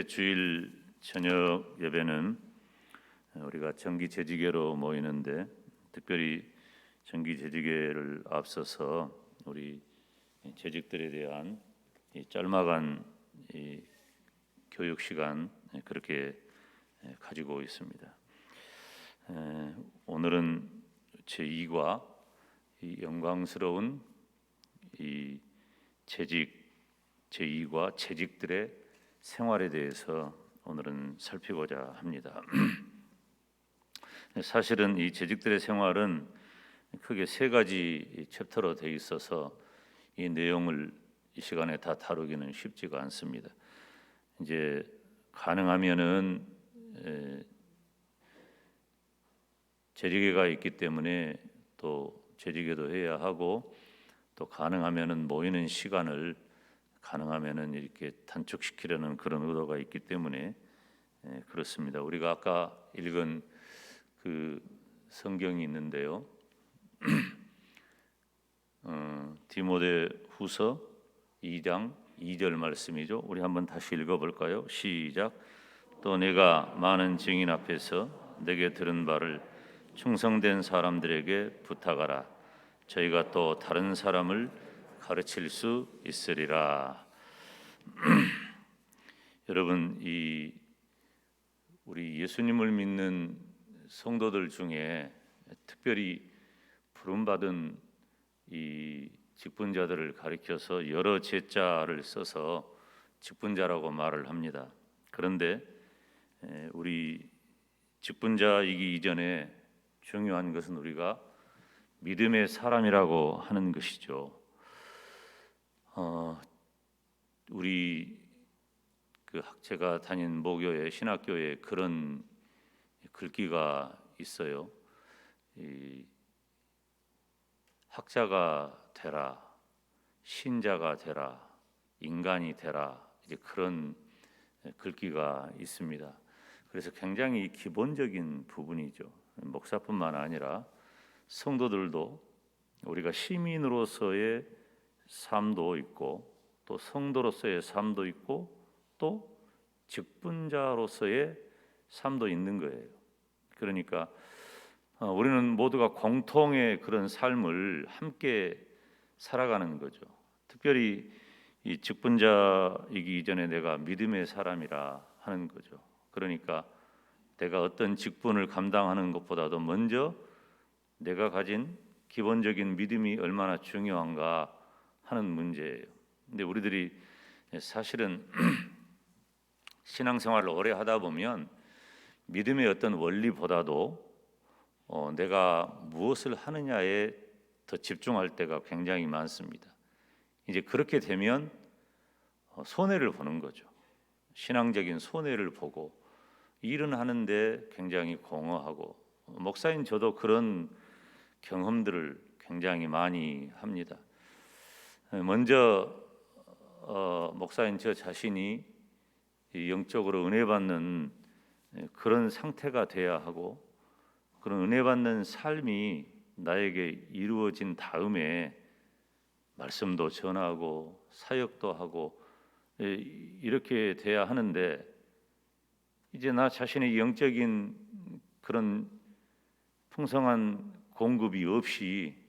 주일 저녁 예배는 우리가 정기 재직예로 모이는데 특별히 정기 재직예를 앞서서 우리 재직들에 대한 이 짤막한 이 교육 시간 그렇게 가지고 있습니다. 에, 오늘은 제 2과 이 영광스러운 이 재직 제 2과 재직들의 생활에 대해서 오늘은 살피고자 합니다. 사실은 이 재직들의 생활은 크게 세 가지 챕터로 되어 있어서 이 내용을 이 시간에 다 다루기는 쉽지가 않습니다. 이제 가능하면은 에, 재직회가 있기 때문에 또 재직회도 해야 하고 또 가능하면은 모이는 시간을 가능하면은 이렇게 단축시키려는 그런 의도가 있기 때문에 예, 그렇습니다. 우리가 아까 읽은 그 성경이 있는데요. 어, 디모데 후서 2장 2절 말씀이죠. 우리 한번 다시 읽어볼까요? 시작. 또 내가 많은 증인 앞에서 내게 들은 바를 충성된 사람들에게 부탁하라. 저희가 또 다른 사람을 가르칠 수 있으리라. 여러분 이 우리 예수님을 믿는 성도들 중에 특별히 부름 받은 이 직분자들을 가리켜서 여러 제자를 써서 직분자라고 말을 합니다. 그런데 에, 우리 직분자이기 이전에 중요한 것은 우리가 믿음의 사람이라고 하는 것이죠. 어, 우리 그 학제가 다닌 모교의 신학교에 그런 글귀가 있어요. 이 학자가 되라, 신자가 되라, 인간이 되라 이제 그런 글귀가 있습니다. 그래서 굉장히 기본적인 부분이죠. 목사뿐만 아니라 성도들도 우리가 시민으로서의 삶도 있고 또 성도로서의 삶도 있고 또 직분자로서의 삶도 있는 거예요. 그러니까 어, 우리는 모두가 공통의 그런 삶을 함께 살아가는 거죠. 특별히 이 직분자이기 이전에 내가 믿음의 사람이라 하는 거죠. 그러니까 내가 어떤 직분을 감당하는 것보다도 먼저 내가 가진 기본적인 믿음이 얼마나 중요한가 하는 문제예요. 근데 우리들이 사실은 신앙생활을 오래 하다 보면 믿음의 어떤 원리보다도 어, 내가 무엇을 하느냐에 더 집중할 때가 굉장히 많습니다. 이제 그렇게 되면 어, 손해를 보는 거죠. 신앙적인 손해를 보고 일은 하는데 굉장히 공허하고 목사인 저도 그런 경험들을 굉장히 많이 합니다. 먼저 어, 목사인 저 자신이 영적으로 은혜 받는 그런 상태가 돼야 하고 그런 은혜 받는 삶이 나에게 이루어진 다음에 말씀도 전하고 사역도 하고 이렇게 돼야 하는데 이제 나 자신의 영적인 그런 풍성한 공급이 없이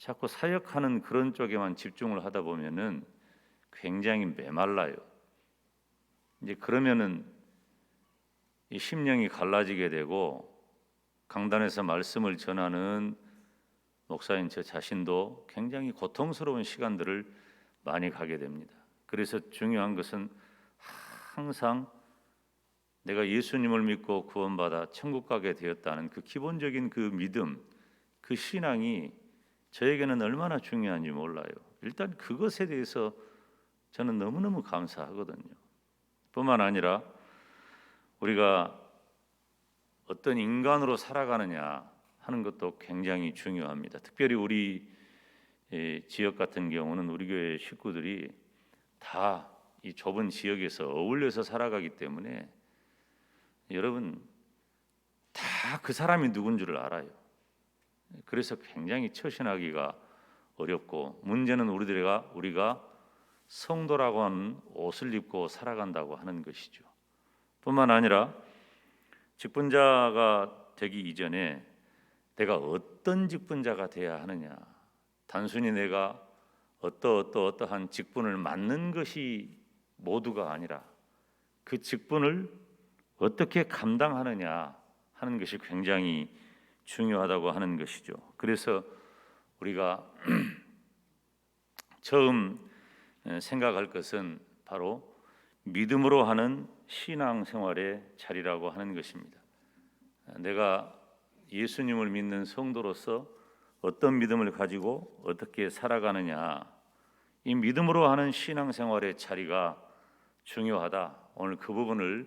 자꾸 사역하는 그런 쪽에만 집중을 하다 보면은 굉장히 메말라요. 이제 그러면은 이 심령이 갈라지게 되고 강단에서 말씀을 전하는 목사인 저 자신도 굉장히 고통스러운 시간들을 많이 가게 됩니다. 그래서 중요한 것은 항상 내가 예수님을 믿고 구원받아 천국 가게 되었다는 그 기본적인 그 믿음, 그 신앙이 저에게는 얼마나 중요한지 몰라요. 일단 그것에 대해서 저는 너무너무 감사하거든요. 뿐만 아니라 우리가 어떤 인간으로 살아가느냐 하는 것도 굉장히 중요합니다. 특별히 우리 지역 같은 경우는 우리 교회 식구들이 다 이 좁은 지역에서 어울려서 살아가기 때문에 여러분 다 그 사람이 누군 줄을 알아요. 그래서 굉장히 처신하기가 어렵고 문제는 우리들가 우리가 성도라고 하는 옷을 입고 살아간다고 하는 것이죠. 뿐만 아니라 직분자가 되기 이전에 내가 어떤 직분자가 돼야 하느냐. 단순히 내가 어떠 어떠 어떠한 직분을 맡는 것이 모두가 아니라 그 직분을 어떻게 감당하느냐 하는 것이 굉장히 중요하다고 하는 것이죠. 그래서 우리가 처음 생각할 것은 바로 믿음으로 하는 신앙 생활의 자리라고 하는 것입니다. 내가 예수님을 믿는 성도로서 어떤 믿음을 가지고 어떻게 살아가느냐 이 믿음으로 하는 신앙 생활의 자리가 중요하다. 오늘 그 부분을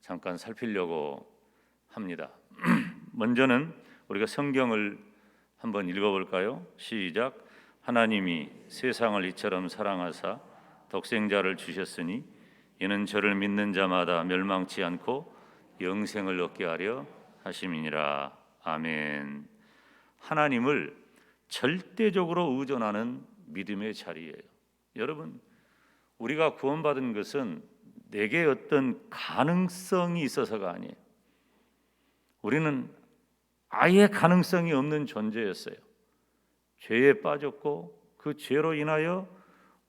잠깐 살피려고 합니다. 먼저는 우리가 성경을 한번 읽어볼까요? 시작. 하나님이 세상을 이처럼 사랑하사 독생자를 주셨으니 이는 저를 믿는 자마다 멸망치 않고 영생을 얻게 하려 하심이니라. 아멘. 하나님을 절대적으로 의존하는 믿음의 자리예요. 여러분, 우리가 구원받은 것은 내게 어떤 가능성이 있어서가 아니에요. 우리는 아예 가능성이 없는 존재였어요. 죄에 빠졌고 그 죄로 인하여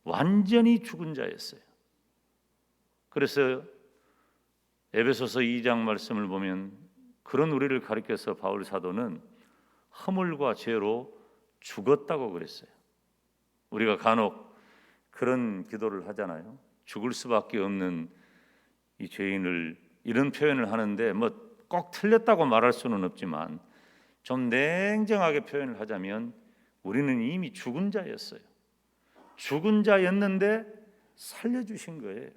완전히 죽은 자였어요. 그래서 에베소서 2장 말씀을 보면 그런 우리를 가리켜서 바울 사도는 허물과 죄로 죽었다고 그랬어요. 우리가 간혹 그런 기도를 하잖아요. 죽을 수밖에 없는 이 죄인을 이런 표현을 하는데 뭐 꼭 틀렸다고 말할 수는 없지만 좀 냉정하게 표현을 하자면 우리는 이미 죽은 자였어요. 죽은 자였는데 살려주신 거예요.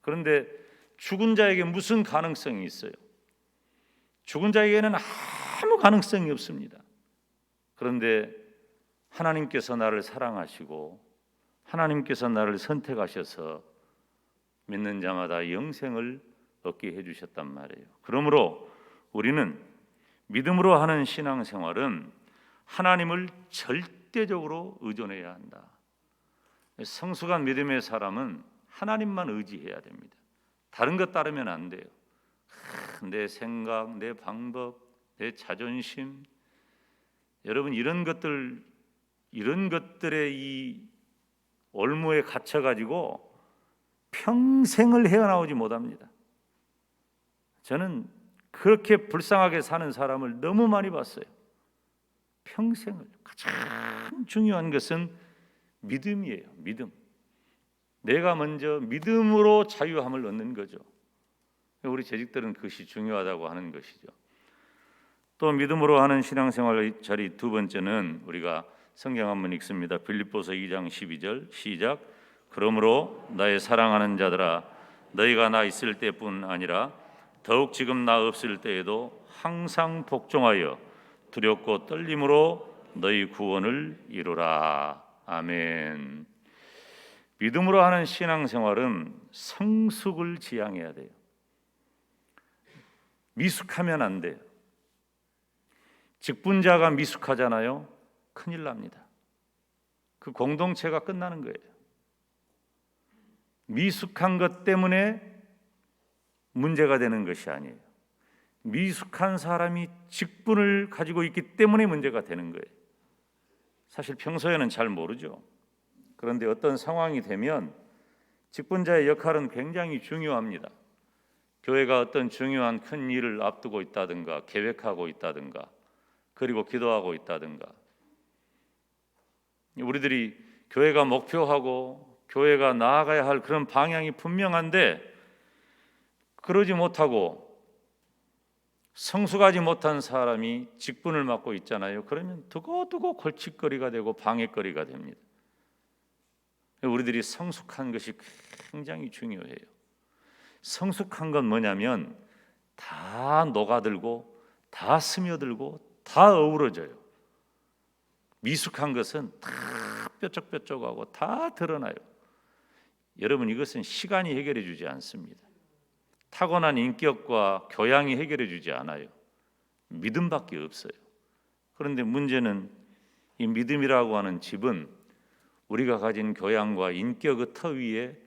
그런데 죽은 자에게 무슨 가능성이 있어요? 죽은 자에게는 아무 가능성이 없습니다. 그런데 하나님께서 나를 사랑하시고 하나님께서 나를 선택하셔서 믿는 자마다 영생을 얻게 해주셨단 말이에요. 그러므로 우리는 믿음으로 하는 신앙생활은 하나님을 절대적으로 의존해야 한다. 성숙한 믿음의 사람은 하나님만 의지해야 됩니다. 다른 것 따르면 안 돼요. 내 생각, 내 방법, 내 자존심, 여러분 이런 것들 이런 것들의 이 올무에 갇혀 가지고 평생을 헤어나오지 못합니다. 저는 그렇게 불쌍하게 사는 사람을 너무 많이 봤어요. 평생을 가장 중요한 것은 믿음이에요. 믿음. 내가 먼저 믿음으로 자유함을 얻는 거죠. 우리 재직들은 그것이 중요하다고 하는 것이죠. 또 믿음으로 하는 신앙생활 자리 두 번째는 우리가 성경 한번 읽습니다. 빌립보서 2장 12절 시작. 그러므로 나의 사랑하는 자들아 너희가 나 있을 때뿐 아니라 더욱 지금 나 없을 때에도 항상 복종하여 두렵고 떨림으로 너희 구원을 이루라. 아멘. 믿음으로 하는 신앙생활은 성숙을 지향해야 돼요. 미숙하면 안 돼요. 직분자가 미숙하잖아요. 큰일 납니다. 그 공동체가 끝나는 거예요. 미숙한 것 때문에 문제가 되는 것이 아니에요. 미숙한 사람이 직분을 가지고 있기 때문에 문제가 되는 거예요. 사실 평소에는 잘 모르죠. 그런데 어떤 상황이 되면 직분자의 역할은 굉장히 중요합니다. 교회가 어떤 중요한 큰 일을 앞두고 있다든가 계획하고 있다든가 그리고 기도하고 있다든가 우리들이 교회가 목표하고 교회가 나아가야 할 그런 방향이 분명한데 그러지 못하고 성숙하지 못한 사람이 직분을 맡고 있잖아요. 그러면 두고두고 골칫거리가 되고 방해거리가 됩니다. 우리들이 성숙한 것이 굉장히 중요해요. 성숙한 건 뭐냐면 다 녹아들고 다 스며들고 다 어우러져요. 미숙한 것은 다 뾰족뾰족하고 다 드러나요. 여러분 이것은 시간이 해결해 주지 않습니다. 타고난 인격과 교양이 해결해 주지 않아요. 믿음밖에 없어요. 그런데 문제는 이 믿음이라고 하는 집은 우리가 가진 교양과 인격의 터 위에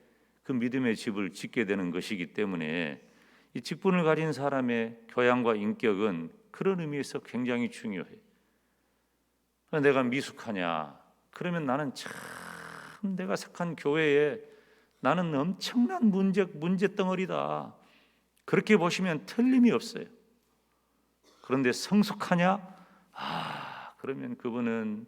그 믿음의 집을 짓게 되는 것이기 때문에 이 직분을 가진 사람의 교양과 인격은 그런 의미에서 굉장히 중요해요. 내가 미숙하냐? 그러면 나는 참 내가 속한 교회에 나는 엄청난 문제 문제 덩어리다. 그렇게 보시면 틀림이 없어요. 그런데 성숙하냐? 아, 그러면 그분은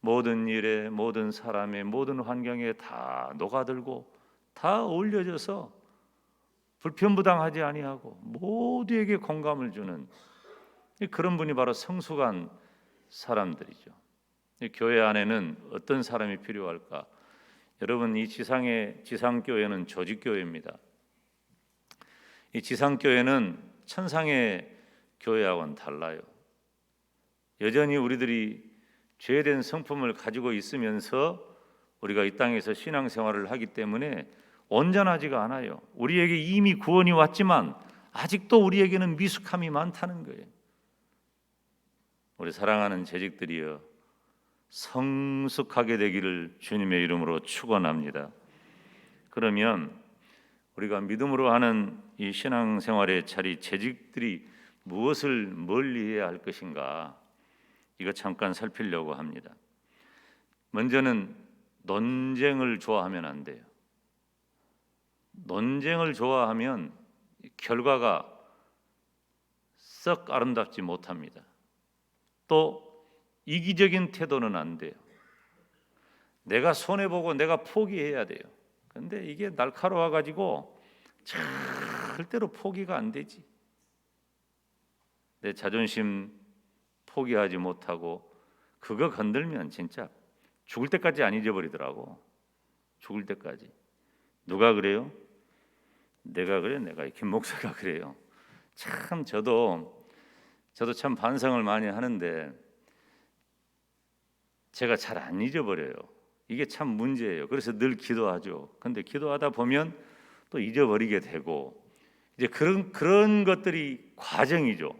모든 일에 모든 사람의 모든 환경에 다 녹아들고 다 어울려져서 불편부당하지 아니하고 모두에게 공감을 주는 그런 분이 바로 성숙한 사람들이죠. 이 교회 안에는 어떤 사람이 필요할까? 여러분 이 지상의 지상 교회는 조직 교회입니다. 이 지상 교회는 천상의 교회하고는 달라요. 여전히 우리들이 죄된 성품을 가지고 있으면서 우리가 이 땅에서 신앙생활을 하기 때문에 온전하지가 않아요. 우리에게 이미 구원이 왔지만 아직도 우리에게는 미숙함이 많다는 거예요. 우리 사랑하는 재직들이여 성숙하게 되기를 주님의 이름으로 축원합니다. 그러면 우리가 믿음으로 하는 이 신앙생활의 자리 재직들이 무엇을 멀리해야 할 것인가? 이거 잠깐 살피려고 합니다. 먼저는 논쟁을 좋아하면 안 돼요. 논쟁을 좋아하면 결과가 썩 아름답지 못합니다. 또 이기적인 태도는 안 돼요. 내가 손해 보고 내가 포기해야 돼요. 근데 이게 날카로워 가지고 절대로 포기가 안 되지. 내 자존심 포기하지 못하고 그거 건들면 진짜 죽을 때까지 안 잊어버리더라고. 죽을 때까지. 누가 그래요? 내가 그래. 내가 김 목사가 그래요. 참 저도 저도 참 반성을 많이 하는데 제가 잘 안 잊어버려요. 이게 참 문제예요. 그래서 늘 기도하죠. 근데 기도하다 보면 또 잊어버리게 되고 이제 그런 그런 것들이 과정이죠.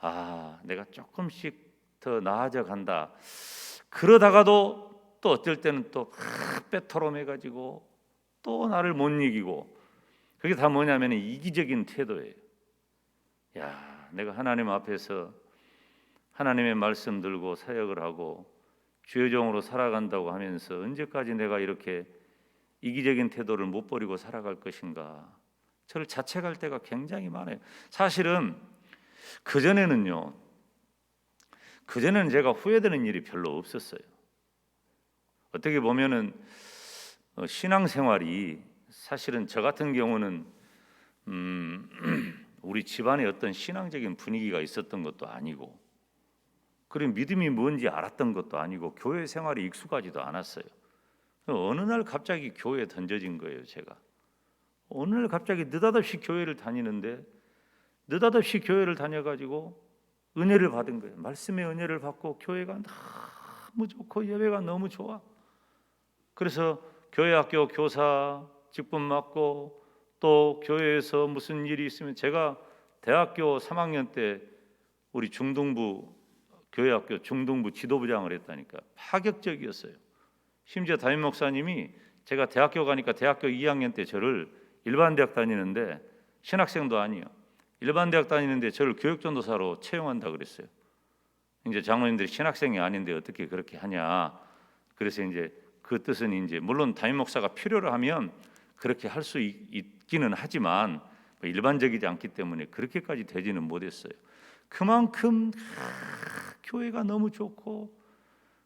아, 내가 조금씩 더 나아져 간다. 그러다가도 또 어떨 때는 또 빼토롬해 가지고 또 나를 못 이기고 그게 다 뭐냐면 이기적인 태도예요. 야, 내가 하나님 앞에서 하나님의 말씀 들고 사역을 하고 주의 종으로 살아간다고 하면서 언제까지 내가 이렇게 이기적인 태도를 못 버리고 살아갈 것인가? 저를 자책할 때가 굉장히 많아요. 사실은 그 전에는요. 그 전에는 제가 후회되는 일이 별로 없었어요. 어떻게 보면은 어, 신앙생활이 사실은 저 같은 경우는 음, 우리 집안에 어떤 신앙적인 분위기가 있었던 것도 아니고 그리고 믿음이 뭔지 알았던 것도 아니고 교회 생활에 익숙하지도 않았어요. 어느 날 갑자기 교회에 던져진 거예요, 제가. 어느 날 갑자기 느닷없이 교회를 다니는데 느닷없이 교회를 다녀가지고 은혜를 받은 거예요. 말씀의 은혜를 받고 교회가 너무 좋고 예배가 너무 좋아. 그래서 교회 학교 교사 직분 맡고 또 교회에서 무슨 일이 있으면 제가 대학교 3학년 때 우리 중등부 교회 학교 중등부 지도부장을 했다니까 파격적이었어요. 심지어 담임 목사님이 제가 대학교 가니까 대학교 2학년 때 저를 일반 대학 다니는데 신학생도 아니요. 일반 대학 다니는데 저를 교육 전도사로 채용한다 그랬어요. 이제 장로님들이 신학생이 아닌데 어떻게 그렇게 하냐. 그래서 이제 그 뜻은 이제 물론 담임 목사가 필요로 하면 그렇게 할 수 있기는 하지만 뭐 일반적이지 않기 때문에 그렇게까지 되지는 못했어요. 그만큼 아, 교회가 너무 좋고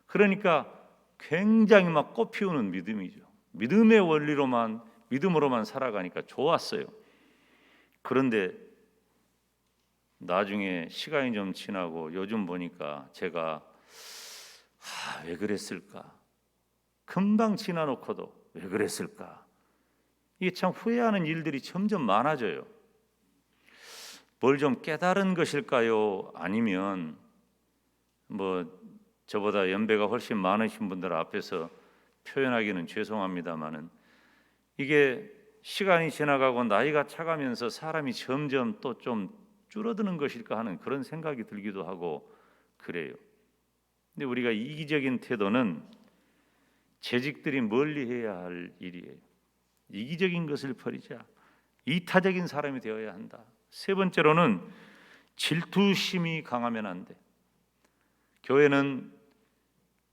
그러니까 굉장히 막 꽃피우는 믿음이죠. 믿음의 원리로만 믿음으로만 살아가니까 좋았어요. 그런데 나중에 시간이 좀 지나고 요즘 보니까 제가 아, 왜 그랬을까? 금방 지나놓고도 왜 그랬을까? 이게 참 후회하는 일들이 점점 많아져요. 뭘 좀 깨달은 것일까요? 아니면 뭐 저보다 연배가 훨씬 많으신 분들 앞에서 표현하기는 죄송합니다만은 이게 시간이 지나가고 나이가 차가면서 사람이 점점 또 좀 줄어드는 것일까 하는 그런 생각이 들기도 하고 그래요. 근데 우리가 이기적인 태도는 재직들이 멀리 해야 할 일이에요. 이기적인 것을 버리자. 이타적인 사람이 되어야 한다. 세 번째로는 질투심이 강하면 안 돼. 교회는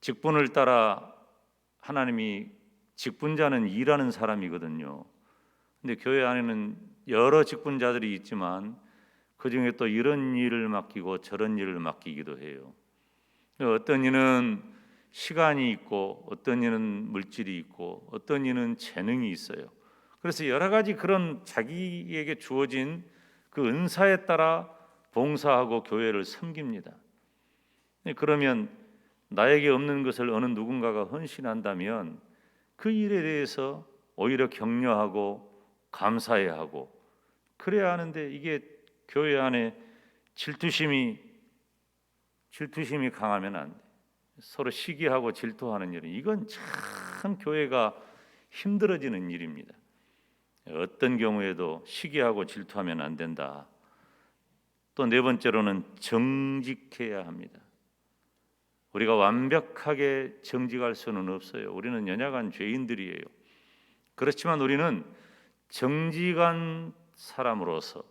직분을 따라 하나님이 직분자는 일하는 사람이거든요. 근데 교회 안에는 여러 직분자들이 있지만 그 중에 또 이런 일을 맡기고 저런 일을 맡기기도 해요. 어떤 이는 시간이 있고 어떤 이는 물질이 있고 어떤 이는 재능이 있어요. 그래서 여러 가지 그런 자기에게 주어진 그 은사에 따라 봉사하고 교회를 섬깁니다. 네, 그러면 나에게 없는 것을 어느 누군가가 헌신한다면 그 일에 대해서 오히려 격려하고 감사해야 하고 그래야 하는데 이게 교회 안에 질투심이 질투심이 강하면 안 돼. 서로 시기하고 질투하는 일은 이건 참 교회가 힘들어지는 일입니다. 어떤 경우에도 시기하고 질투하면 안 된다. 또 네 번째로는 정직해야 합니다. 우리가 완벽하게 정직할 수는 없어요. 우리는 연약한 죄인들이에요. 그렇지만 우리는 정직한 사람으로서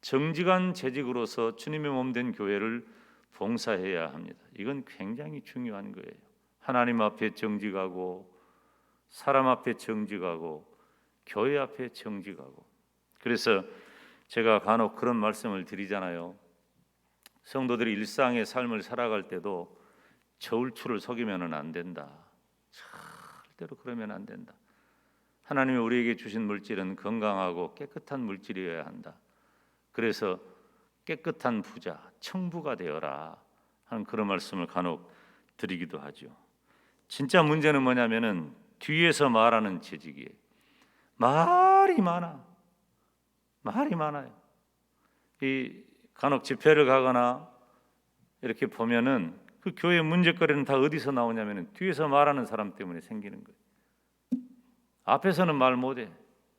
정직한 재직으로서 주님의 몸 된 교회를 봉사해야 합니다. 이건 굉장히 중요한 거예요. 하나님 앞에 정직하고 사람 앞에 정직하고 교회 앞에 정직하고 그래서 제가 간혹 그런 말씀을 드리잖아요. 성도들이 일상의 삶을 살아갈 때도 저울추를 속이면은 안 된다. 절대로 그러면 안 된다. 하나님이 우리에게 주신 물질은 건강하고 깨끗한 물질이어야 한다. 그래서 깨끗한 부자, 청부가 되어라 하는 그런 말씀을 간혹 드리기도 하죠. 진짜 문제는 뭐냐면은 뒤에서 말하는 재직이에요. 말이 많아. 말이 많아요. 이 간혹 집회를 가거나 이렇게 보면은 그 교회 문제거리는 다 어디서 나오냐면은 뒤에서 말하는 사람 때문에 생기는 거예요. 앞에서는 말 못해.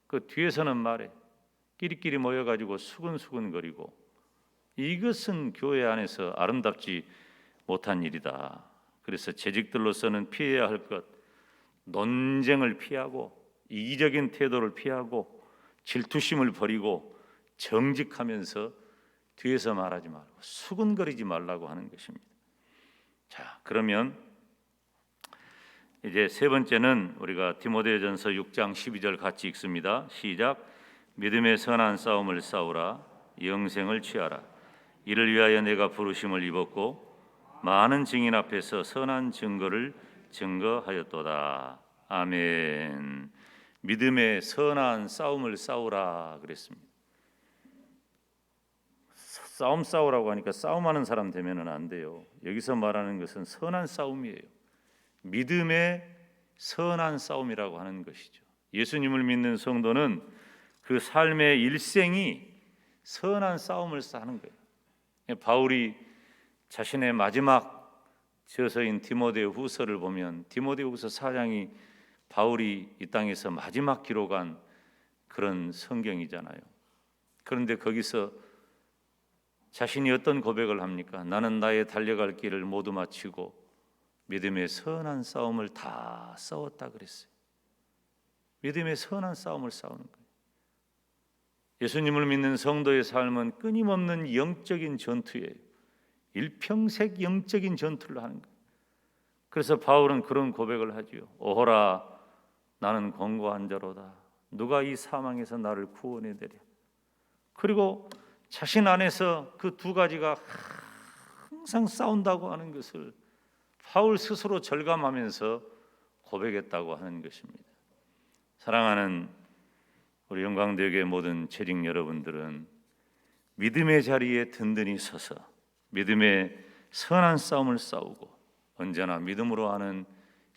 그 뒤에서는 말해. 끼리끼리 모여가지고 수근수근거리고 이것은 교회 안에서 아름답지 못한 일이다. 그래서 재직들로서는 피해야 할 것, 논쟁을 피하고 이기적인 태도를 피하고 질투심을 버리고 정직하면서 뒤에서 말하지 말고 수근거리지 말라고 하는 것입니다. 자, 그러면 이제 세 번째는 우리가 디모데전서 6장 12절 같이 읽습니다. 시작. 믿음의 선한 싸움을 싸우라 영생을 취하라 이를 위하여 내가 부르심을 입었고 많은 증인 앞에서 선한 증거를 증거하였도다. 아멘. 믿음의 선한 싸움을 싸우라 그랬습니다. 싸움 싸우라고 하니까 싸움하는 사람 되면은 안 돼요. 여기서 말하는 것은 선한 싸움이에요. 믿음의 선한 싸움이라고 하는 것이죠. 예수님을 믿는 성도는 그 삶의 일생이 선한 싸움을 싸는 거예요. 바울이 자신의 마지막 저서인 디모데 후서를 보면 디모데 후서 4장이 바울이 이 땅에서 마지막 기록한 그런 성경이잖아요. 그런데 거기서 자신이 어떤 고백을 합니까? 나는 나의 달려갈 길을 모두 마치고 믿음의 선한 싸움을 다 싸웠다 그랬어요. 믿음의 선한 싸움을 싸우는 거예요. 예수님을 믿는 성도의 삶은 끊임없는 영적인 전투예요. 일평생 영적인 전투를 하는 거예요. 그래서 바울은 그런 고백을 하지요. 오호라 나는 권고한 자로다. 누가 이 사망에서 나를 구원해 내랴. 그리고 자신 안에서 그 두 가지가 항상 싸운다고 하는 것을 바울 스스로 절감하면서 고백했다고 하는 것입니다. 사랑하는 우리 영광대교의 모든 재직 여러분들은 믿음의 자리에 든든히 서서 믿음의 선한 싸움을 싸우고 언제나 믿음으로 하는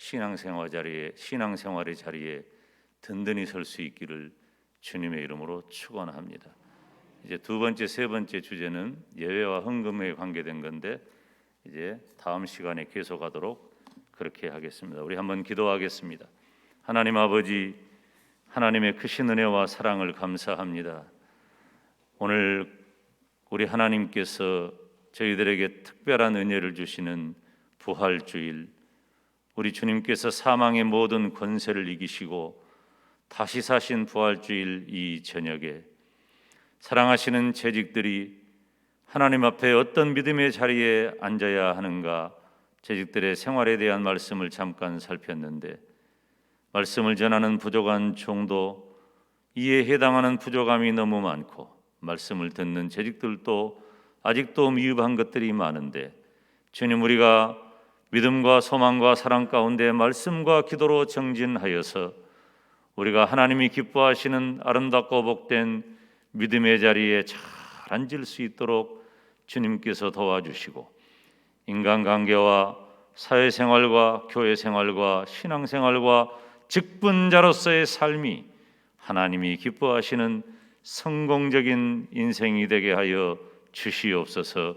신앙생활 자리에 신앙생활의 자리에 든든히 설 수 있기를 주님의 이름으로 축원합니다. 이제 두 번째, 세 번째 주제는 예외와 헌금에 관계된 건데 이제 다음 시간에 계속하도록 그렇게 하겠습니다. 우리 한번 기도하겠습니다. 하나님 아버지 하나님의 크신 은혜와 사랑을 감사합니다. 오늘 우리 하나님께서 저희들에게 특별한 은혜를 주시는 부활 주일 우리 주님께서 사망의 모든 권세를 이기시고 다시 사신 부활주일 이 저녁에 사랑하시는 재직들이 하나님 앞에 어떤 믿음의 자리에 앉아야 하는가 재직들의 생활에 대한 말씀을 잠깐 살폈는데 말씀을 전하는 부족한 종도 이에 해당하는 부족함이 너무 많고 말씀을 듣는 재직들도 아직도 미흡한 것들이 많은데 주님 우리가 믿음과 소망과 사랑 가운데 말씀과 기도로 정진하여서 우리가 하나님이 기뻐하시는 아름답고 복된 믿음의 자리에 잘 앉을 수 있도록 주님께서 도와주시고 인간관계와 사회생활과 교회생활과 신앙생활과 직분자로서의 삶이 하나님이 기뻐하시는 성공적인 인생이 되게 하여 주시옵소서.